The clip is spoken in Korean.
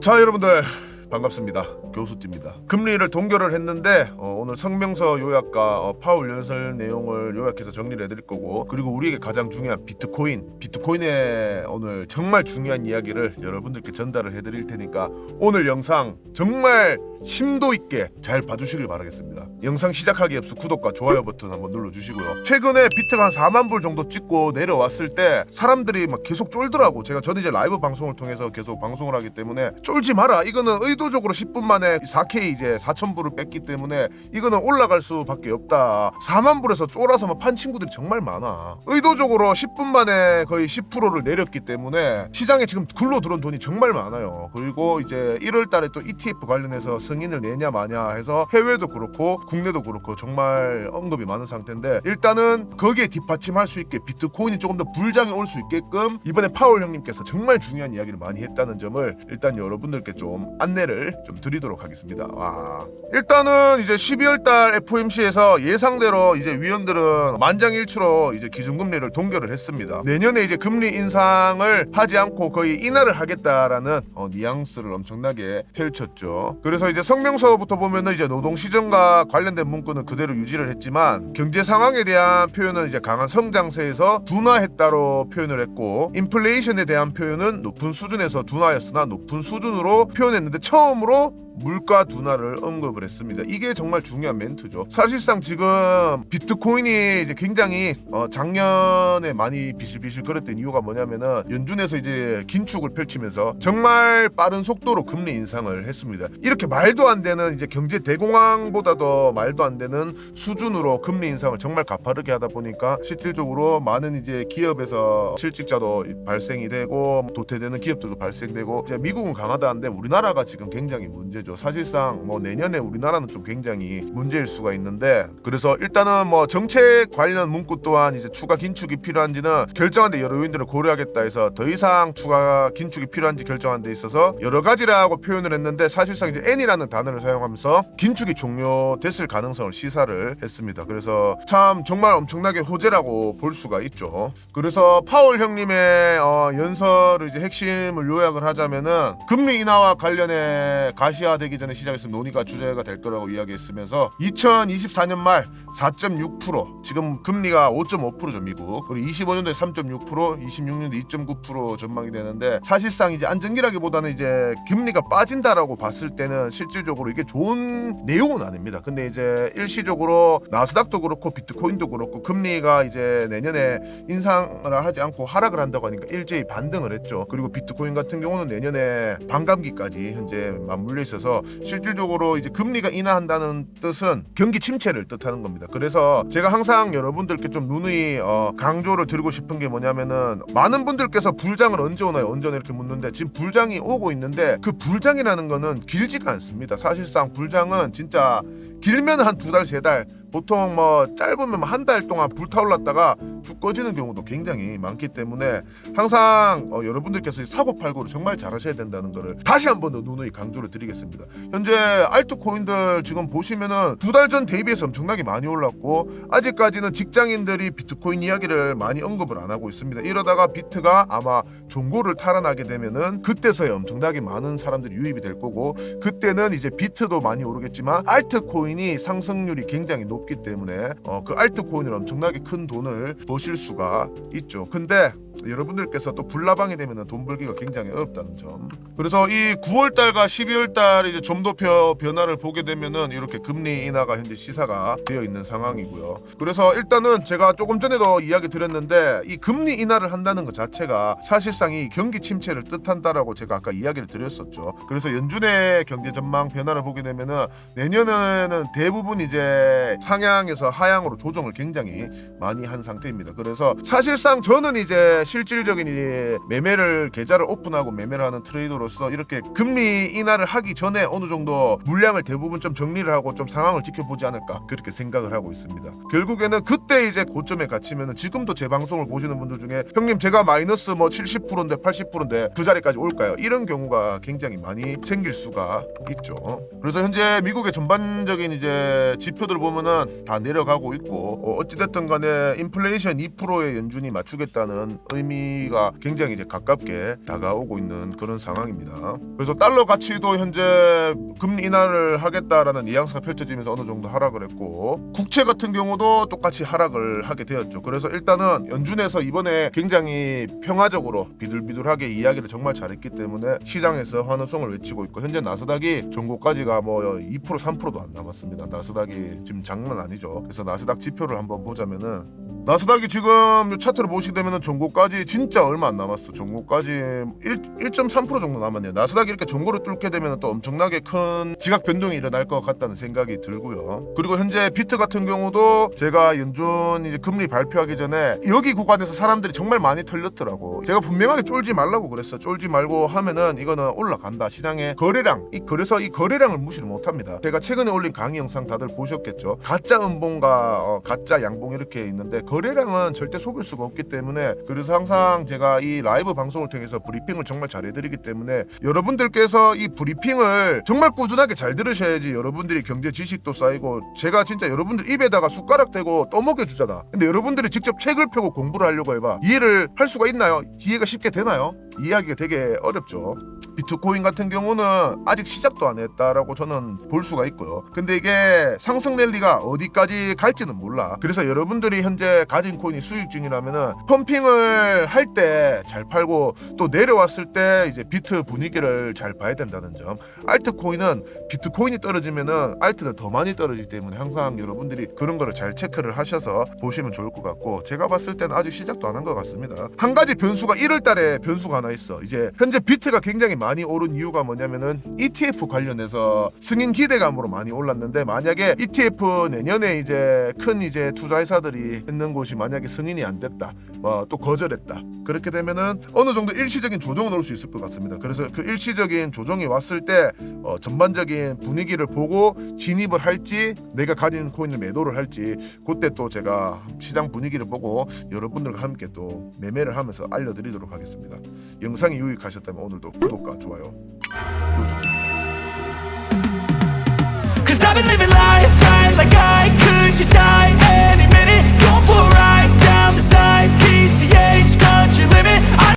자 여러분들 반갑습니다. 교수띠입니다. 금리를 동결을 했는데 어, 오늘 성명서 요약과 어, 파울 연설 내용을 요약해서 정리를 해드릴 거고 그리고 우리에게 가장 중요한 비트코인 비트코인의 오늘 정말 중요한 이야기를 여러분들께 전달을 해드릴 테니까 오늘 영상 정말 심도 있게 잘 봐주시길 바라겠습니다. 영상 시작하기 앞서 구독과 좋아요 버튼 한번 눌러주시고요. 최근에 비트가 한 4만 불 정도 찍고 내려왔을 때 사람들이 막 계속 쫄더라고. 제가 저는 이제 라이브 방송을 통해서 계속 방송을 하기 때문에 쫄지 마라. 이거는 의도 적으로 10분 만에 4K 이제 4천 불을 뺐기 때문에 이거는 올라갈 수밖에 없다. 4만 불에서 쫄아서 막 판 친구들이 정말 많아. 의도적으로 10분 만에 거의 10%를 내렸기 때문에 시장에 지금 굴러 들어온 돈이 정말 많아요. 그리고 이제 1월 달에 또 ETF 관련해서 승인을 내냐 마냐 해서 해외도 그렇고 국내도 그렇고 정말 언급이 많은 상태인데 일단은 거기에 뒷받침할 수 있게 비트코인이 조금 더 불장에 올수 있게끔 이번에 파월 형님께서 정말 중요한 이야기를 많이 했다는 점을 일단 여러분들께 좀 안내를 좀 드리도록 하겠습니다. 와. 일단은 이제 12월 달 FOMC에서 예상대로 이제 위원들은 만장일치로 이제 기준금리를 동결을 했습니다. 내년에 이제 금리 인상을 하지 않고 거의 인하를 하겠다라는 어, 뉘앙스를 엄청나게 펼쳤죠. 그래서 이제 성명서부터 보면은 이제 노동 시정과 관련된 문구는 그대로 유지를 했지만 경제 상황에 대한 표현은 이제 강한 성장세에서 둔화했다로 표현을 했고 인플레이션에 대한 표현은 높은 수준에서 둔화였으나 높은 수준으로 표현했는데 처음 으로 물가 둔화를 언급을 했습니다. 이게 정말 중요한 멘트죠. 사실상 지금 비트코인이 이제 굉장히 어, 작년에 많이 비실비실 거렸던 이유가 뭐냐면은 연준에서 이제 긴축을 펼치면서 정말 빠른 속도로 금리 인상을 했습니다. 이렇게 말도 안 되는 이제 경제 대공황보다도 말도 안 되는 수준으로 금리 인상을 정말 가파르게 하다 보니까 실질적으로 많은 이제 기업에서 실직자도 발생이 되고 도태되는 기업들도 발생되고 이제 미국은 강하다는데 우리나라가 지금 굉장히 문제 죠. 사실상 뭐 내년에 우리나라는 좀 굉장히 문제일 수가 있는데 그래서 일단은 뭐 정책 관련 문구 또한 이제 추가 긴축이 필요한지는 결정한 데 여러 요인들을 고려하겠다 해서 더 이상 추가 긴축이 필요한지 결정한 데 있어서 여러 가지라고 표현을 했는데 사실상 이제 N이라는 단어를 사용하면서 긴축이 종료됐을 가능성을 시사를 했습니다. 그래서 참 정말 엄청나게 호재라고 볼 수가 있죠. 그래서 파월 형님의 어, 연설을 이제 핵심을 요약을 하자면은 금리 인하와 관련해 가시화 되기 전에 시작했을 논의가 주제가 될 거라고 이야기했으면서 2024년 말 4.6% 지금 금리가 5.5%죠 미국 그리고 25년도에 3.6% 26년도 2.9% 전망이 되는데 사실상 이제 안정기라기보다는 이제 금리가 빠진다라고 봤을 때는 실질적으로 이게 좋은 내용은 아닙니다. 근데 이제 일시적으로 나스닥도 그렇고 비트코인도 그렇고 금리가 이제 내년에 인상을 하지 않고 하락을 한다고 하니까 일제히 반등을 했죠. 그리고 비트코인 같은 경우는 내년에 반감기까지 현재 맞물려 있어서 실질적으로 이제 금리가 인하한다는 뜻은 경기 침체를 뜻하는 겁니다. 그래서 제가 항상 여러분들께 좀 누누이 어, 강조를 드리고 싶은 게 뭐냐면은 많은 분들께서 불장을 언제 오나요? 언제 오나 이렇게 묻는데 지금 불장이 오고 있는데 그 불장이라는 거는 길지가 않습니다. 사실상 불장은 진짜 길면 한 두 달, 세 달, 보통 뭐 짧으면 한 달 동안 불타올랐다가 쭉 꺼지는 경우도 굉장히 많기 때문에 항상 어, 여러분들께서 이 사고 팔고를 정말 잘하셔야 된다는 거를 다시 한 번 더 누누이 강조를 드리겠습니다. 현재 알트 코인들 지금 보시면은 두 달 전 대비해서 엄청나게 많이 올랐고 아직까지는 직장인들이 비트코인 이야기를 많이 언급을 안 하고 있습니다. 이러다가 비트가 아마 종고를 탈환하게 되면은 그때서야 엄청나게 많은 사람들이 유입이 될 거고 그때는 이제 비트도 많이 오르겠지만 알트 코인이 상승률이 굉장히 높기 때문에 어, 그 알트 코인을 엄청나게 큰 돈을 버실 수가 있죠. 근데 여러분들께서 또 불나방이 되면 돈 벌기가 굉장히 어렵다는 점. 그래서 이 9월 달과 12월 달 이제 점도표 변화를 보게 되면은 이렇게 금리 인하가 현재 시사가 되어 있는 상황이고요. 그래서 일단은 제가 조금 전에도 이야기 드렸는데 이 금리 인하를 한다는 것 자체가 사실상 이 경기 침체를 뜻한다라고 제가 아까 이야기를 드렸었죠. 그래서 연준의 경제 전망 변화를 보게 되면은 내년에는 대부분 이제 상향에서 하향으로 조정을 굉장히 많이 한 상태입니다. 그래서 사실상 저는 이제 실질적인 이 매매를 계좌를 오픈하고 매매를 하는 트레이더로서 이렇게 금리 인하를 하기 전에 어느 정도 물량을 대부분 좀 정리를 하고 좀 상황을 지켜보지 않을까 그렇게 생각을 하고 있습니다. 결국에는 그때 이제 고점에 갇히면은 지금도 제 방송을 보시는 분들 중에 형님 제가 마이너스 뭐 70%인데 80%인데 그 자리까지 올까요? 이런 경우가 굉장히 많이 생길 수가 있죠. 그래서 현재 미국의 전반적인 이제 지표들 보면은 다 내려가고 있고 어, 어찌됐든 간에 인플레이션 2%의 연준이 맞추겠다는 의미가 굉장히 이제 가깝게 다가오고 있는 그런 상황입니다. 그래서 달러 가치도 현재 금리 인하를 하겠다라는 뉘앙스가 펼쳐지면서 어느 정도 하락을 했고 국채 같은 경우도 똑같이 하락을 하게 되었죠. 그래서 일단은 연준에서 이번에 굉장히 평화적으로 비둘비둘하게 이야기를 정말 잘했기 때문에 시장에서 환호성을 외치고 있고 현재 나스닥이 전고까지가 뭐 2% 3%도 안 남았습니다. 나스닥이 지금 장난 아니죠. 그래서 나스닥 지표를 한번 보자면은 나스닥이 지금 요 차트를 보시게 되면은 전고까지 진짜 얼마 안 남았어. 전고까지 1, 1.3% 정도 남았네요. 나스닥이 이렇게 전고를 뚫게 되면 또 엄청나게 큰 지각 변동이 일어날 것 같다는 생각이 들고요. 그리고 현재 비트 같은 경우도 제가 연준 이제 금리 발표하기 전에 여기 구간에서 사람들이 정말 많이 털렸더라고. 제가 분명하게 쫄지 말라고 그랬어. 쫄지 말고 하면은 이거는 올라간다. 시장의 거래량, 이 그래서 이 거래량을 무시를 못 합니다. 제가 최근에 올린 강의 영상 다들 보셨겠죠. 가짜 음봉과 어, 가짜 양봉 이렇게 있는데 거래량은 절대 속일 수가 없기 때문에 그래서 항상 제가 이 라이브 방송을 통해서 브리핑을 정말 잘해드리기 때문에 여러분들께서 이 브리핑을 정말 꾸준하게 잘 들으셔야지 여러분들이 경제 지식도 쌓이고 제가 진짜 여러분들 입에다가 숟가락 대고 떠먹여 주잖아. 근데 여러분들이 직접 책을 펴고 공부를 하려고 해봐 이해를 할 수가 있나요? 이해가 쉽게 되나요? 이해하기가 되게 어렵죠. 비트코인 같은 경우는 아직 시작도 안 했다라고 저는 볼 수가 있고요. 근데 이게 상승 랠리가 어디까지 갈지는 몰라. 그래서 여러분들이 현재 가진 코인이 수익 중이라면은 펌핑을 할 때 잘 팔고 또 내려왔을 때 이제 비트 분위기를 잘 봐야 된다는 점. 알트 코인은 비트코인이 떨어지면은 알트는 더 많이 떨어지기 때문에 항상 여러분들이 그런 거를 잘 체크를 하셔서 보시면 좋을 것 같고 제가 봤을 때는 아직 시작도 안 한 것 같습니다. 한 가지 변수가 1월 달에 변수가 하나 있어. 이제 현재 비트가 굉장히 많이 오른 이유가 뭐냐면은 ETF 관련해서 승인 기대감으로 많이 올랐는데 만약에 ETF 내년에 이제 큰 이제 투자회사들이 있는 곳이 만약에 승인이 안 됐다, 어, 또 거절했다. 그렇게 되면은 어느 정도 일시적인 조정은 올 수 있을 것 같습니다. 그래서 그 일시적인 조정이 왔을 때 어, 전반적인 분위기를 보고 진입을 할지 내가 가진 코인을 매도를 할지 그때 또 제가 시장 분위기를 보고 여러분들과 함께 또 매매를 하면서 알려드리도록 하겠습니다. 영상이 유익하셨다면 오늘도 구독과 좋아요 눌러주세요.